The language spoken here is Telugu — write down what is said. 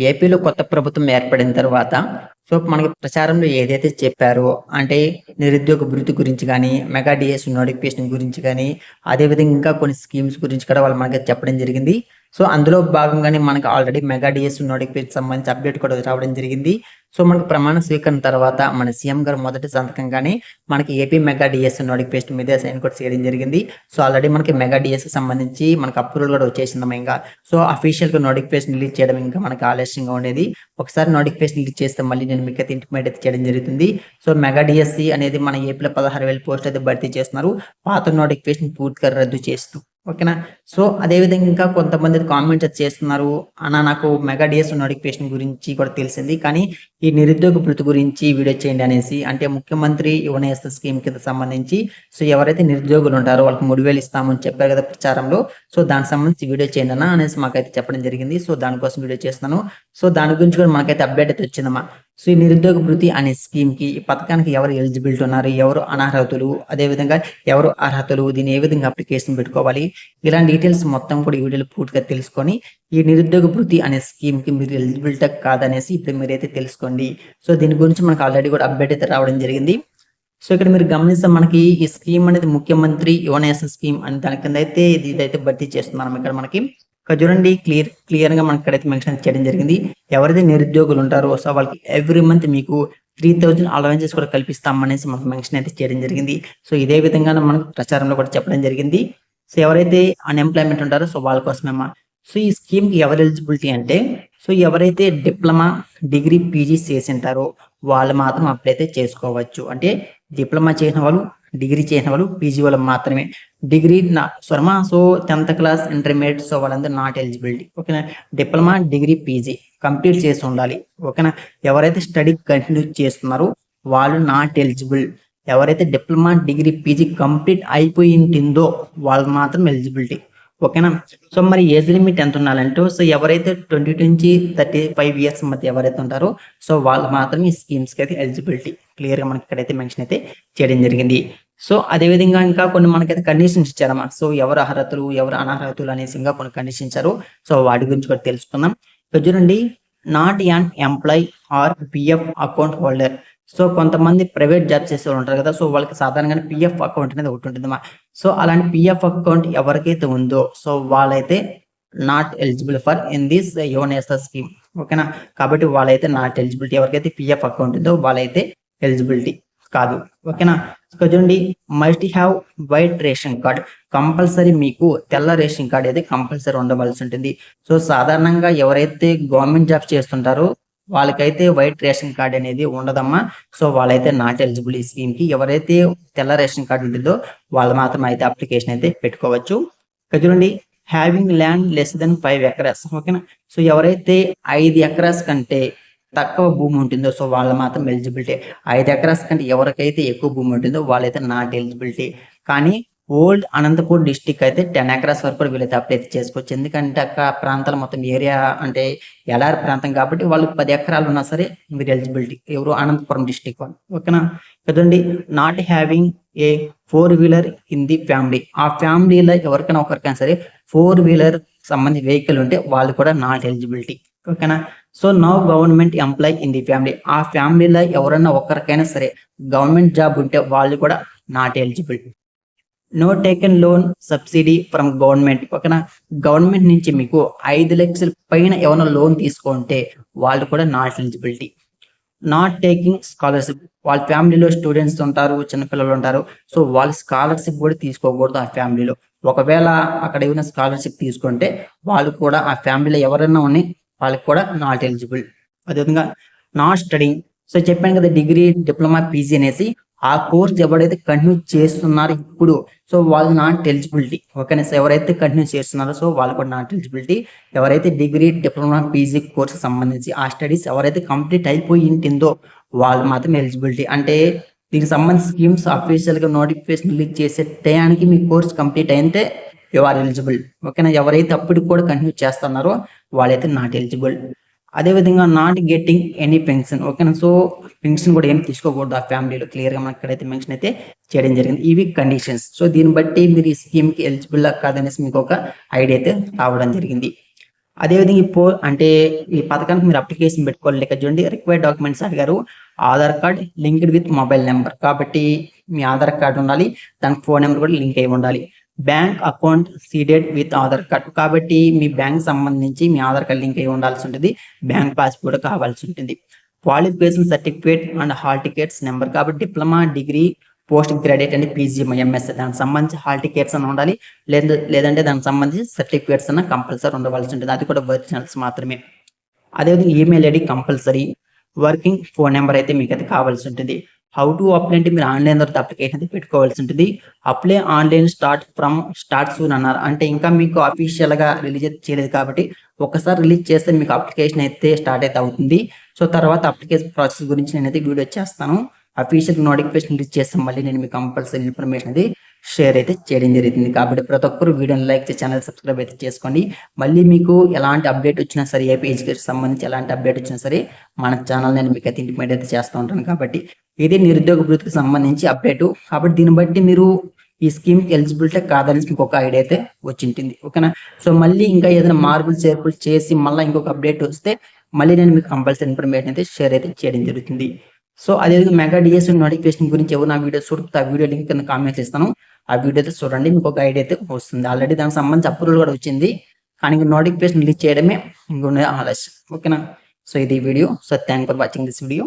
ఏపీలో కొత్త ప్రభుత్వం ఏర్పడిన తర్వాత సో మనకి ప్రచారంలో ఏదైతే చెప్పారో అంటే నిరుద్యోగ భృతి గురించి కానీ మెగా డిఎస్ నోటిఫికేషన్ గురించి కానీ అదేవిధంగా ఇంకా కొన్ని స్కీమ్స్ గురించి కూడా వాళ్ళు మనకి చెప్పడం జరిగింది. సో అందులో భాగంగానే మనకి ఆల్రెడీ మెగా డిఎస్ నోటిఫికేషన్ సంబంధించి అప్డేట్ కూడా రావడం జరిగింది. సో మనకు ప్రమాణ స్వీకరణ తర్వాత మన సీఎం గారు మొదటి సంతకంగానే మనకి ఏపీ మెగా డిఎస్ నోటిఫికేషన్ మీద సైన్ కూడా చేయడం జరిగింది. సో ఆల్రెడీ మనకి మెగా డిఎస్ సంబంధించి మనకి అప్రూవల్ కూడా వచ్చేసింది ఇంకా సో అఫీషియల్గా నోటిఫికేషన్ రిలీజ్ చేయడం ఇంకా మనకి ఆలస్యంగా ఉండేది. ఒకసారి నోటిఫికేషన్ రిలీజ్ చేస్తే మళ్ళీ నేను మీకు అయితే ఇంటిమేట్ అయితే చేయడం జరుగుతుంది. సో మెగా డిఎస్సి అనేది మన ఏపీలో పదహారు వేల పోస్ట్ అయితే భర్తీ చేస్తున్నారు. పాత నోటిఫికేషన్ పూర్తిగా రద్దు చేస్తూ ఓకేనా? సో అదేవిధంగా ఇంకా కొంతమంది కామెంట్స్ చేస్తున్నారు. అన్న నాకు మెగా డిఎస్ నోటిఫికేషన్ గురించి కూడా తెలిసింది. కానీ ఈ నిరుద్యోగ భృతి గురించి వీడియో చేయండి అనేసి అంటే ముఖ్యమంత్రి యువనేస్త స్కీమ్ కింద సంబంధించి సో ఎవరైతే నిరుద్యోగులు ఉంటారో వాళ్ళకి మూడు వేలు ఇస్తామని చెప్పారు కదా ప్రచారంలో సో దానికి సంబంధించి వీడియో చేయండి అన్న అనేసి మాకైతే చెప్పడం జరిగింది. సో దానికోసం వీడియో చేస్తున్నాను. సో దాని గురించి కూడా మనకైతే అప్డేట్ అయితే వచ్చిందమ్మా. సో ఈ నిరుద్యోగ భృతి అనే స్కీమ్కి ఈ పథకానికి ఎవరు ఎలిజిబిలిటీ ఉన్నారు ఎవరు అనర్హతలు అదేవిధంగా ఎవరు అర్హతలు దీన్ని ఏ విధంగా అప్లికేషన్ పెట్టుకోవాలి ఇలాంటి డీటెయిల్స్ మొత్తం కూడా ఈ వీడియోలో పూర్తిగా తెలుసుకొని ఈ నిరుద్యోగ భృతి అనే స్కీమ్కి మీరు ఎలిజిబిలిటీ కాదనేసి ఇప్పుడు మీరైతే తెలుసుకోండి. సో దీని గురించి మనకు ఆల్రెడీ కూడా అప్డేట్ అయితే రావడం జరిగింది. సో ఇక్కడ మీరు గమనిస్తే మనకి ఈ స్కీమ్ అనేది ముఖ్యమంత్రి యువనేస స్కీమ్ అని దాని కింద అయితే ఇది ఇదైతే భర్తీ చేస్తున్నాం ఇక్కడ మనకి. ఇక్కడ చూడండి క్లియర్ క్లియర్గా మనకి ఇక్కడైతే మెన్షన్ చేయడం జరిగింది. ఎవరైతే నిరుద్యోగులు ఉంటారో సో వాళ్ళకి ఎవ్రీ మంత్ మీకు త్రీ థౌజండ్ అలవెన్సెస్ కూడా కల్పిస్తామనేసి మనకు మెన్షన్ అయితే చేయడం జరిగింది. సో ఇదే విధంగా మనకు ప్రచారంలో కూడా చెప్పడం జరిగింది. సో ఎవరైతే అన్ఎంప్లాయ్మెంట్ ఉంటారో సో వాళ్ళ కోసమేమా? సో ఈ స్కీమ్కి ఎవరు ఎలిజిబిలిటీ అంటే సో ఎవరైతే డిప్లొమా డిగ్రీ పీజీ చేసి ఉంటారో వాళ్ళు మాత్రం అప్లై అయితే చేసుకోవచ్చు. అంటే డిప్లొమా చేసిన వాళ్ళు డిగ్రీ చేసిన వాళ్ళు పీజీ వాళ్ళు మాత్రమే. డిగ్రీ నా స్వర్మ so tenth class intermediate so వాళ్ళందరూ నాట్ ఎలిజిబిలిటీ. ఓకేనా? డిప్లొమా డిగ్రీ పీజీ కంప్లీట్ చేసి ఉండాలి. ఓకేనా? ఎవరైతే స్టడీ కంటిన్యూ చేస్తున్నారో వాళ్ళు నాట్ ఎలిజిబుల్. ఎవరైతే డిప్లొమా డిగ్రీ పీజీ కంప్లీట్ అయిపోయి ఉంటుందో వాళ్ళు మాత్రం ఎలిజిబిలిటీ. ఓకేనా? సో మరి ఏజ్ లిమిట్ ఎంత ఉండాలంటే సో ఎవరైతే ట్వంటీ నుంచి థర్టీ ఫైవ్ ఇయర్స్ మధ్య ఎవరైతే ఉంటారో సో వాళ్ళు మాత్రం ఈ స్కీమ్స్కి అయితే ఎలిజిబిలిటీ. క్లియర్గా మనకి ఇక్కడైతే మెన్షన్ అయితే చేయడం జరిగింది. సో అదే విధంగా ఇంకా కొన్ని మనకైతే కండిషన్స్ ఇచ్చారమ్మా సో ఎవరు అర్హతలు ఎవరు అనర్హతలు అనేసి ఇంకా కొన్ని కండిషన్ ఇచ్చారు. సో వాటి గురించి కూడా తెలుసుకుందాం. ఇప్పుడు చూడండి not an employ or PF account holder so కొంతమంది ప్రైవేట్ జాబ్ చేసే వాళ్ళు ఉంటారు కదా. సో వాళ్ళకి సాధారణంగా పిఎఫ్ అకౌంట్ అనేది ఒకటి ఉంటుంది సో అలాంటి పిఎఫ్ అకౌంట్ ఎవరికైతే ఉందో సో వాళ్ళైతే not eligible for in this Yuvanestham scheme ఓకేనా? కాబట్టి వాళ్ళైతే నాట్ ఎలిజిబిలిటీ ఎవరికైతే పిఎఫ్ అకౌంట్ ఉందో వాళ్ళైతే ఎలిజిబిలిటీ కాదు. ఓకేనా? ఇక్కడ చూడండి multi have white ration card compulsory మీకు తెల్ల రేషన్ కార్డ్ అయితే కంపల్సరీ ఉండవలసి ఉంటుంది. సో సాధారణంగా ఎవరైతే గవర్నమెంట్ జాబ్స్ చేస్తుంటారో వాళ్ళకైతే వైట్ రేషన్ కార్డ్ అనేది ఉండదమ్మా. సో వాళ్ళైతే నాట్ ఎలిజిబుల్ ఈ స్కీమ్కి. ఎవరైతే తెల్ల రేషన్ కార్డు ఉంటుందో వాళ్ళు మాత్రం అయితే అప్లికేషన్ అయితే పెట్టుకోవచ్చు. ఇక్కడ చూడండి having land less than five acres ఓకేనా? సో ఎవరైతే ఐదు ఎకరాస్ కంటే తక్కువ భూమి ఉంటుందో సో వాళ్ళు మాత్రం ఎలిజిబిలిటీ ఐదు ఎకరాస్ కంటే ఎవరికైతే ఎక్కువ భూమి ఉంటుందో వాళ్ళైతే నాట్ ఎలిజిబిలిటీ కానీ ఓల్డ్ అనంతపూర్ డిస్టిక్ అయితే టెన్ ఎకరాస్ వరకు వీళ్ళైతే అప్లై చేసుకోవచ్చు. ఎందుకంటే అక్కడ ప్రాంతాలు మొత్తం ఏరియా అంటే ఎడారి ప్రాంతం కాబట్టి వాళ్ళు పది ఎకరాలు ఉన్నా సరే మీరు ఎలిజిబిలిటీ ఎవరు అనంతపురం డిస్టిక్ వాళ్ళు. ఓకేనా? కదండి not having a four wheeler in the family ఆ ఫ్యామిలీలో ఎవరికైనా ఒకరికైనా సరే ఫోర్ వీలర్ సంబంధించి వెహికల్ ఉంటే వాళ్ళు కూడా నాట్ ఎలిజిబిలిటీ ఓకేనా? So now government employ in the family ఆ ఫ్యామిలీలో ఎవరైనా ఒకరికైనా సరే గవర్నమెంట్ జాబ్ ఉంటే వాళ్ళు కూడా not eligible no taken loan subsidy from government పక్కన గవర్నమెంట్ నుంచి మీకు ఐదు లక్షల పైన ఏమైనా లోన్ తీసుకుంటే వాళ్ళు కూడా not eligibility not taking scholarship వాళ్ళ ఫ్యామిలీలో స్టూడెంట్స్ ఉంటారు చిన్నపిల్లలు ఉంటారు. సో వాళ్ళ స్కాలర్షిప్ కూడా తీసుకోకూడదు ఆ ఫ్యామిలీలో ఒకవేళ అక్కడ ఏమైనా స్కాలర్షిప్ తీసుకుంటే వాళ్ళు కూడా ఆ ఫ్యామిలీలో ఎవరైనా ఉన్నాయి వాళ్ళకి కూడా నాట్ ఎలిజిబుల్ అదేవిధంగా నాట్ స్టడింగ్ సో చెప్పాను కదా డిగ్రీ డిప్లొమా పీజీ అనేసి ఆ కోర్స్ ఎవరైతే కంటిన్యూ చేస్తున్నారు ఇప్పుడు సో వాళ్ళు నాట్ ఎలిజిబిలిటీ ఓకేనా సో ఎవరైతే కంటిన్యూ చేస్తున్నారో సో వాళ్ళు కూడా నాట్ ఎలిజిబిలిటీ ఎవరైతే డిగ్రీ డిప్లొమా పీజీ కోర్స్ సంబంధించి ఆ స్టడీస్ ఎవరైతే కంప్లీట్ అయిపోయి ఉంటుందో వాళ్ళు మాత్రం ఎలిజిబిలిటీ అంటే దీనికి సంబంధించి స్కీమ్స్ అఫీషియల్గా నోటిఫికేషన్ రిలీజ్ చేసే టయానికి మీ కోర్స్ కంప్లీట్ అయితే యు ఆర్ ఎలిజిబుల్ ఓకేనా ఎవరైతే అప్పుడు కూడా కంటిన్యూ చేస్తున్నారో వాళ్ళైతే నాట్ ఎలిజిబుల్ అదేవిధంగా నాట్ గెట్టింగ్ ఎనీ పెన్షన్ ఓకేనా సో పెన్షన్ కూడా ఏం తీసుకోకూడదు ఆ ఫ్యామిలీలో క్లియర్గా మనకి ఇక్కడైతే మెన్షన్ అయితే చేయడం జరిగింది. ఇవి కండిషన్స్ సో దీన్ని బట్టి మీరు ఈ స్కీమ్కి ఎలిజిబుల్ కాదనేసి మీకు ఒక ఐడియా అయితే రావడం జరిగింది. అదేవిధంగా ఈ పో అంటే ఈ పథకానికి మీరు అప్లికేషన్ పెట్టుకోవాలి. లేక చూడండి రిక్వైర్డ్ డాక్యుమెంట్స్ అడిగారు. Aadhaar card linked with mobile number కాబట్టి మీ ఆధార్ కార్డ్ ఉండాలి. దానికి ఫోన్ నెంబర్ కూడా లింక్ అయి ఉండాలి. Bank account seeded with Aadhaar card. కాబట్టి మీ బ్యాంక్ సంబంధించి మీ ఆధార్ కార్డ్ లింక్ అయి ఉండాల్సి ఉంటుంది. బ్యాంక్ పాస్పోర్ట్ కావాల్సి ఉంటుంది. Qualification certificate and hall tickets number. కాబట్టి diploma degree post graduate and PGM MS. దానికి సంబంధించి హాల్ టికెట్స్ అని ఉండాలి. లేదా లేదంటే దానికి సంబంధించి సర్టిఫికేట్స్ అన్న కంపల్సరీ ఉండవలసి ఉంటుంది. అది కూడా ఒరిజినల్స్ మాత్రమే. అదేవిధంగా email ID compulsory. Working phone number అయితే మీకు అది కావాల్సి ఉంటుంది. హౌ టు అప్లై అంటే మీరు ఆన్లైన్ ద్వారా అప్లికేషన్ అయితే పెట్టుకోవాల్సి ఉంటుంది. Apply online start from start soon అన్నారు. అంటే ఇంకా మీకు అఫీషియల్గా రిలీజ్ అయితే చేయలేదు కాబట్టి ఒకసారి రిలీజ్ చేస్తే మీకు అప్లికేషన్ అయితే స్టార్ట్ అయితే అవుతుంది. సో తర్వాత అప్లికేషన్ ప్రాసెస్ గురించి నేనైతే వీడియో చేస్తాను. అఫీషియల్ నోటిఫికేషన్ రిలీజ్ చేస్తాం మళ్ళీ నేను మీకు కంపల్సరీ ఇన్ఫర్మేషన్ అయితే షేర్ అయితే చేయడం జరుగుతుంది. కాబట్టి ప్రతి ఒక్కరు వీడియోని లైక్ చేసి ఛానల్ సబ్స్క్రైబ్ అయితే చేసుకోండి. మళ్ళీ మీకు ఎలాంటి అప్డేట్ వచ్చినా సరే ఏపీ ఎడ్యుకేషన్ సంబంధించి ఎలాంటి అప్డేట్ వచ్చినా సరే మన ఛానల్ నేను మీకు అయితే ఇంటిమేట్ అయితే చేస్తూ ఉంటాను కాబట్టి ఇది నిరుద్యోగ వృత్తికి సంబంధించి అప్డేట్. కాబట్టి దీన్ని బట్టి మీరు ఈ స్కీమ్ ఎలిజిబిలిటీ కాదని మీకు ఒక ఐడియా అయితే వచ్చింటుంది. ఓకేనా? సో మళ్ళీ ఇంకా ఏదైనా మార్పులు చేర్పులు చేసి మళ్ళీ ఇంకొక అప్డేట్ వస్తే మళ్ళీ నేను మీకు కంపల్సరీ ఇన్ఫర్మేషన్ అయితే షేర్ అయితే చేయడం జరుగుతుంది. సో అదేవిధంగా మెగా డిఎస్ నోటిఫికేషన్ గురించి ఎవరు నా వీడియో చూడకపోతే ఆ వీడియో లింక్ కింద కామెంట్స్ ఇస్తాను. ఆ వీడియో అయితే చూడండి మీకు ఒక ఐడియా అయితే వస్తుంది. ఆల్రెడీ దానికి సంబంధించి అప్రూవల్ కూడా వచ్చింది. కానీ నోటిఫికేషన్ రిలీజ్ చేయడమే ఇంకొన్ని ఆలస్యం. ఓకేనా? సో ఇది video. So thank for watching this video